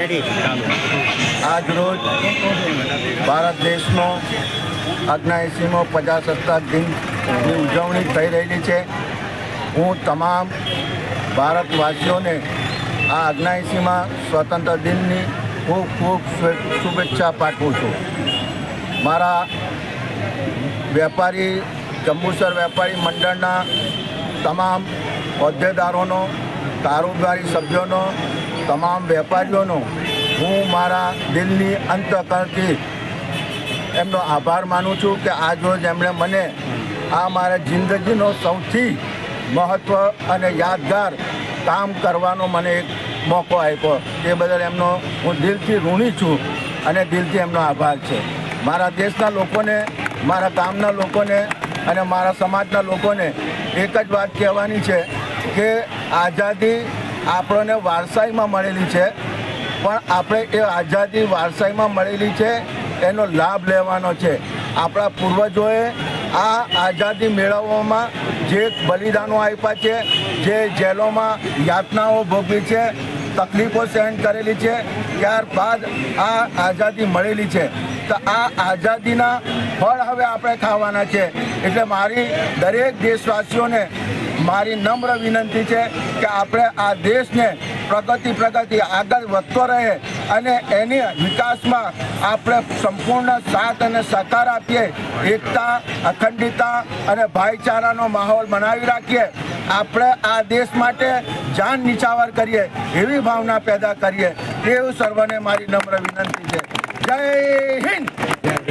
આજ રોજ ભારત દેશનો અગ્નાએસીમો પ્રજાસત્તાક દિનની ઉજવણી થઈ રહેલી છે. હું તમામ ભારતવાસીઓને આ અગ્નાએસીમાં સ્વતંત્ર દિનની ખૂબ ખૂબ શુભેચ્છા પાઠવું છું. મારા વેપારી, જંબુસર વેપારી મંડળના તમામ હોદ્દેદારોનો કારોબારી સભ્યોનો, તમામ વેપારીઓનો હું મારા દિલની અંતકરણથી એમનો આભાર માનું છું કે આજરોજ એમણે મને આ મારા જિંદગીનો સૌથી મહત્ત્વ અને યાદગાર કામ કરવાનો મને એક મોકો આપ્યો. તે બદલ એમનો હું દિલથી ઋણી છું અને દિલથી એમનો આભાર છે. મારા દેશના લોકોને, મારા ગામના લોકોને અને મારા સમાજના લોકોને એક જ વાત કહેવાની છે કે આઝાદી આપણને વારસાઈમાં મળેલી છે. પણ આપણે એ આઝાદી વારસાઈમાં મળેલી છે, એનો લાભ લેવાનો છે. આપણા પૂર્વજોએ આ આઝાદી મેળવવામાં જે બલિદાનો આપ્યા છે, જે જેલોમાં યાતનાઓ ભોગવી છે, તકલીફો સહન કરેલી છે, ત્યારબાદ આ આઝાદી મળેલી છે. તો આ આઝાદીના ફળ હવે આપણે ખાવાના છે. એટલે મારી દરેક દેશવાસીઓને મારી નમ્ર વિનંતી છે કે આપણે આ દેશને પ્રગતિ પ્રગતિ આગળ વધતો રહે અને એની વિકાસમાં આપણે સંપૂર્ણ સાથ અને સહકાર આપીએ, એકતા, અખંડિતતા અને ભાઈચારાનો માહોલ બનાવી રાખીએ. આપણે આ દેશ માટે જાન નિછાવર કરીએ, એવી ભાવના પેદા કરીએ. એવું સર્વને મારી નમ્ર વિનંતી છે. જય હિન્દ!